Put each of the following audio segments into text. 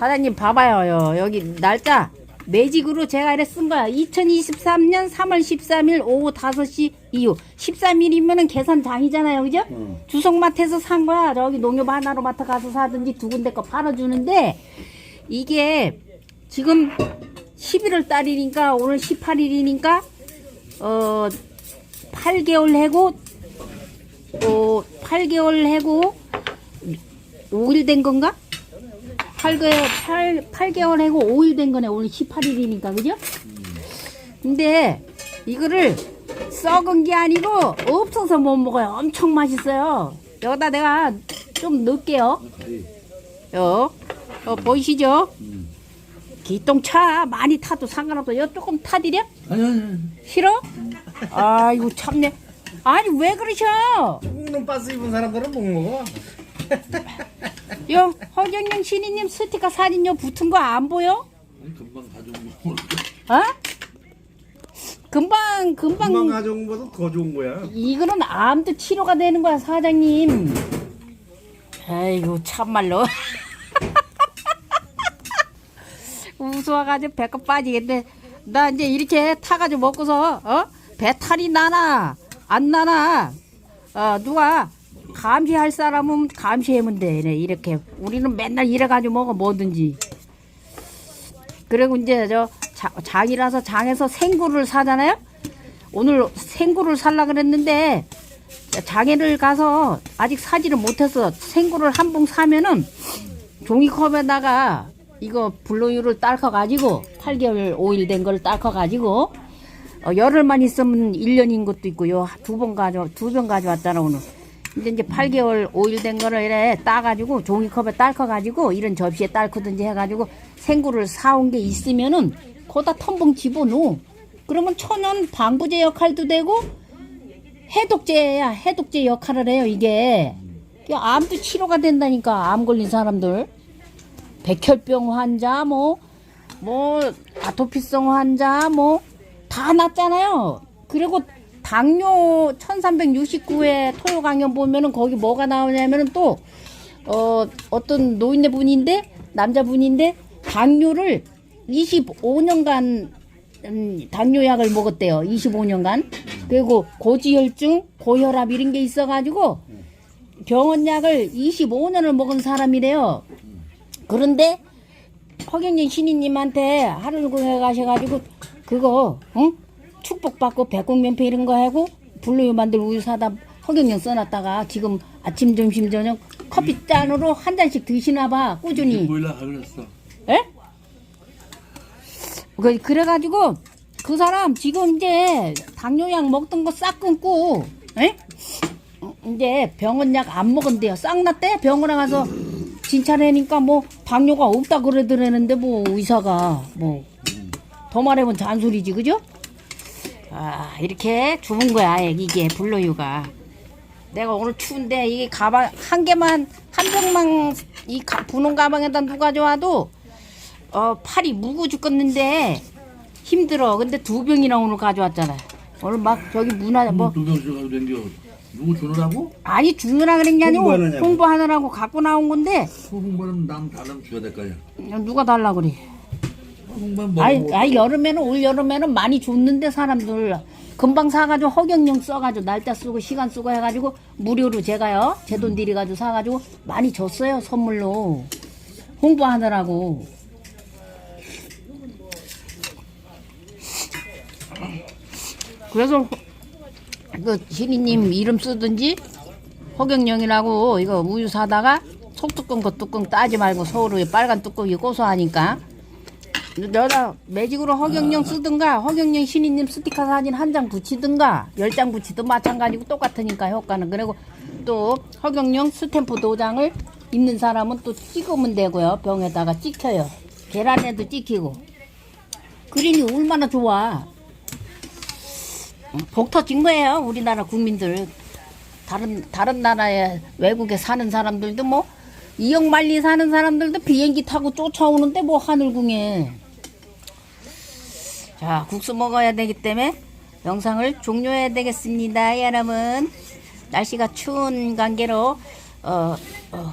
사장님 봐봐요. 여기 날짜 매직으로 제가 이래 쓴 거야. 2023년 3월 13일 오후 5시 이후 13일이면은 계산장이잖아요. 그죠? 응. 주석마트에서 산 거야. 저기 농협 하나로마트 가서 사든지 두 군데 거 팔아 주는데 이게 지금 11월 달이니까 오늘 18일이니까 어 8개월 해고 어 8개월 해고 5일 된 건가? 8개월, 8, 8개월 해고 5일 된 거네. 오늘 18일이니까, 그죠? 근데 이거를 썩은 게 아니고 없어서 못 먹어요. 엄청 맛있어요. 여기다 내가 좀 넣을게요. 요, 어, 보이시죠? 기똥차 많이 타도 상관없어. 요 조금 타드려? 아니 아니 싫어? 아이고 참네. 아니 왜 그러셔? 묵는 바스 입은 사람들은 못 먹어. 요 허경영 신이님 스티커 사진 요 붙은 거 안 보여? 금방 가져온 거 어? 금방 금방 금방 가져온 것보다 더 좋은 거야. 이거는 암도 치료가 되는 거야 사장님. 아이고 참말로 웃어가지고 배꼽 빠지겠네. 나 이제 이렇게 타가지고 먹고서 어 배탈이 나나 안 나나 어 누가 감시할 사람은 감시하면 돼. 네, 이렇게 우리는 맨날 이래가지고 먹어 뭐든지. 그리고 이제 저 자- 장이라서 장에서 생굴을 사잖아요. 오늘 생굴을 살라 그랬는데 장애를 가서 아직 사지를 못해서 생굴을 한 봉 사면은 종이컵에다가 이거 블루유를 딸커 가지고 8개월 5일 된 걸 딸커 가지고 어, 열흘만 있으면 1년인 것도 있고요. 두 번 가져 두 병 가져왔잖아 오늘. 근데 이제 8개월 5일 된 거를 이래 따가지고 종이컵에 딸커 가지고 이런 접시에 딸커든지 해가지고 생굴을 사온 게 있으면은 거기다 텀벙 집어넣어. 그러면 천연 방부제 역할도 되고 해독제야 해독제 역할을 해요 이게 암도 치료가 된다니까 암 걸린 사람들. 백혈병 환자 뭐뭐 아토피성 환자 뭐 다 낫잖아요. 그리고 당뇨 1369회 토요 강연 보면은 거기 뭐가 나오냐면은 또 어, 어떤 노인네 분인데 남자분인데 당뇨를 25년간 음, 당뇨약을 먹었대요. 25년간. 그리고 고지혈증, 고혈압 이런 게 있어가지고 병원약을 25년을 먹은 사람이래요. 그런데 허경영 신이님한테 하루를 구해 가셔가지고 그거 응? 축복받고 백공면패 이런 거 하고 블루유 만들 우유 사다 허경영 써놨다가 지금 아침 점심 저녁 커피 잔으로 한 잔씩 드시나 봐 꾸준히 보일라 그랬어 에? 그, 그래가지고 그 사람 지금 이제 당뇨약 먹던 거 싹 끊고 에? 어, 이제 병원약 안 먹은대요 싹 났대 병원에 가서 진찰하니까 뭐 당뇨가 없다 그러더라는데 뭐 의사가 뭐 더 말하면 잔소리지 그죠? 아 이렇게 좋은 거야 이게 블루유가 내가 오늘 추운데 이게 가방 한 개만 한 병만 이 가- 분홍 가방에다 누가 좋아도 어 팔이 무고 죽겠는데 힘들어. 근데 두 병이나 오늘 가져왔잖아. 오늘 막 저기 문화 뭐 두 병씩 가지고 댕겨 누구 주느라고? 아니 주느라 그런 게 아니고 홍보하느냐고. 홍보하느라고 갖고 나온 건데 그 홍보는 남 달라면 줘야 될거 아니야 누가 달라 그래. 홍보는 아이, 먹어 아이 여름에는 올 여름에는 많이 줬는데 사람들 금방 사가지고 허경영 써가지고 날짜 쓰고 시간 쓰고 해가지고 무료로 제가요 제 돈 들여가지고 사가지고 많이 줬어요 선물로 홍보하느라고. 그래서 그 신이님 이름 쓰든지 허경영이라고 이거 우유 사다가 속뚜껑 겉뚜껑 따지 말고 서울에 빨간 뚜껑이 고소하니까 여기다 매직으로 허경영 쓰든가 허경영 신이님 스티커 사진 한 장 붙이든가 열 장 붙이든 마찬가지고 똑같으니까 효과는. 그리고 또 허경영 스탬프 도장을 있는 사람은 또 찍으면 되고요. 병에다가 찍혀요. 계란에도 찍히고. 그린이 얼마나 좋아. 복 터진 거예요 우리나라 국민들. 다른 다른 나라에 외국에 사는 사람들도 뭐 이역만리 사는 사람들도 비행기 타고 쫓아오는데 뭐 하늘궁에 자 국수 먹어야 되기 때문에 영상을 종료해야 되겠습니다 여러분 날씨가 추운 관계로 어, 어,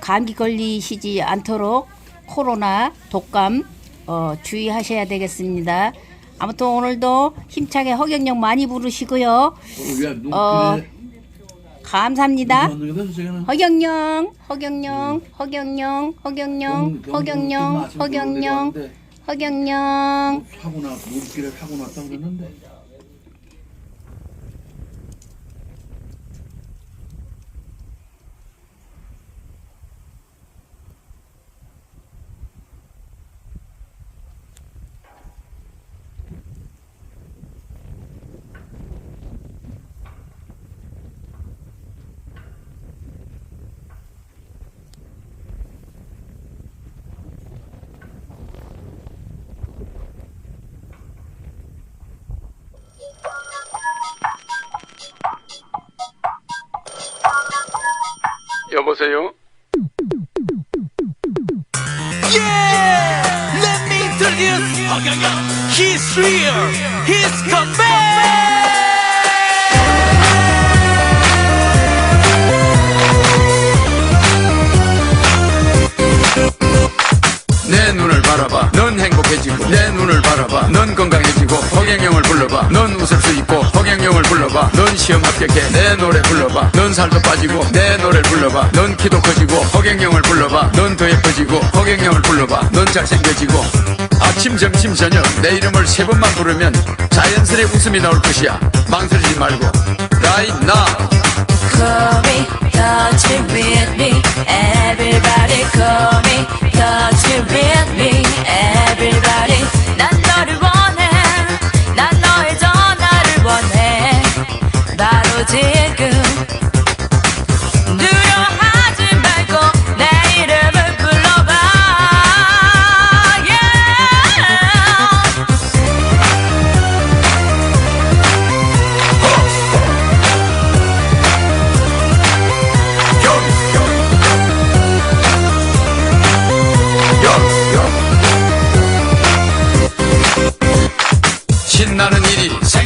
감기 걸리시지 않도록 코로나 독감 어, 주의하셔야 되겠습니다. 아무튼 오늘도 힘차게 허경영 많이 부르시고요. 어, 그래? 감사합니다. 하는 거다, 저기는? 허경영, 허경영, 허경영, 허경영, 경- 허경영, 허경영, 허경영. 사고 나 물길에 사고 났다고 그랬는데 여보세요? Yeah! Let me introduce He's real! He's come back! 내 눈을 바라봐 넌 행복해지고 내 눈을 바라봐 넌 건강해지고 허경영을 불러봐 넌 웃을 수 있고 허경영을 불러봐. 넌 시험 합격해. 내 노래 불러봐. 넌 살도 빠지고 내 노래를 불러봐. 넌 키도 커지고 허경영을 불러봐. 넌 더 예뻐지고 허경영을 불러봐. 넌 잘생겨지고. 아침 점심 저녁. 내 이름을 세 번만 부르면 자연스레 웃음이 나올 것이야. 망설이지 말고. Right now. Call me, touch it with me. Everybody call me, touch it with me. Everybody, 지금. 신나는 일이 생길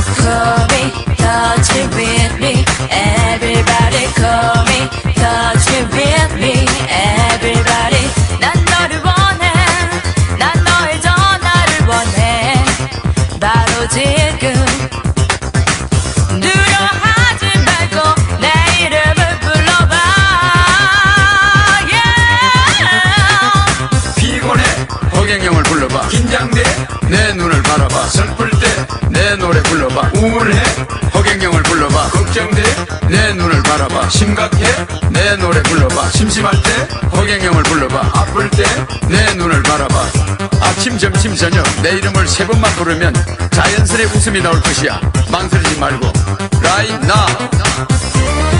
Call me, touch it with me. Everybody call me, touch it with me. Everybody, 우울해. 허경영을 불러봐. 걱정돼. 내 눈을 바라봐. 심각해. 내 노래 불러봐. 심심할 때 허경영을 불러봐. 아플 때 내 눈을 바라봐. 아침 점심 저녁. 내 이름을 세 번만 부르면 자연스레 웃음이 나올 것이야. 망설이지 말고. Now. 그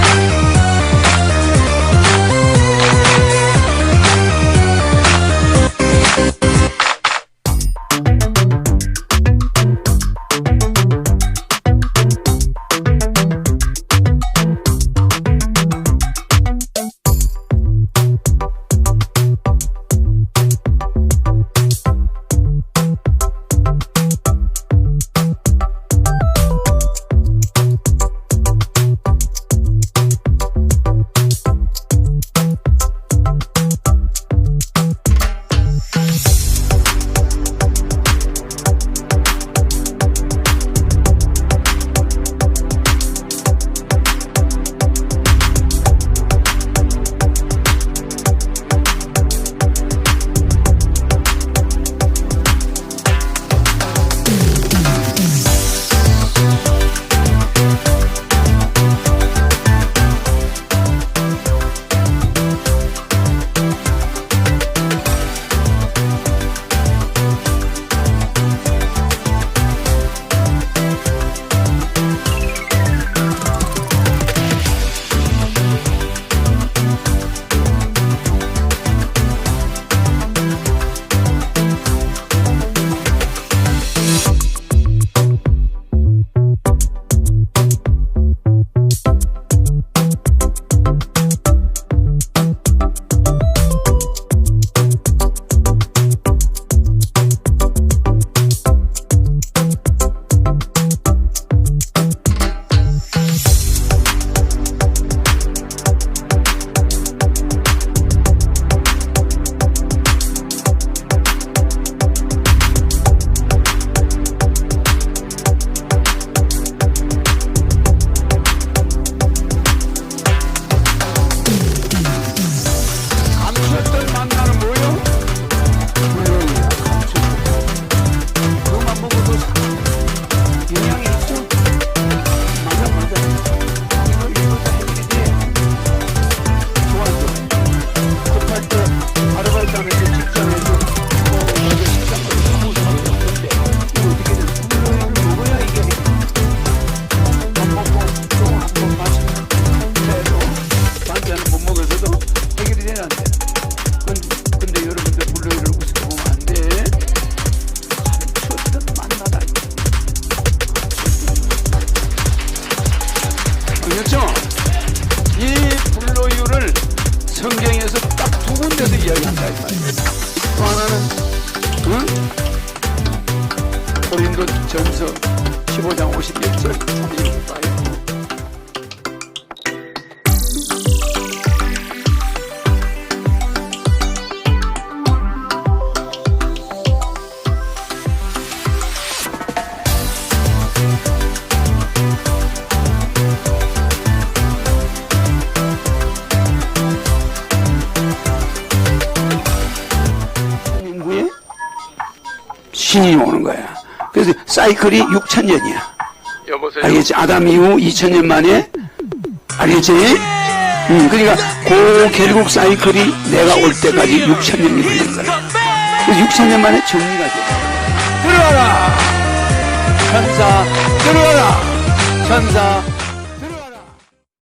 신이 오는 거야. 그래서 사이클이 6천 년이야. 여보세요. 알겠지? 아담 이후 2천 년 만에 알겠지? 음, 그러니까 그 결국 사이클이 내가 올 때까지 6천 년이 걸리는 거야. 그래서 6천 년 만에 정리가 돼. 들어가라! 천사, 들어가라! 천사,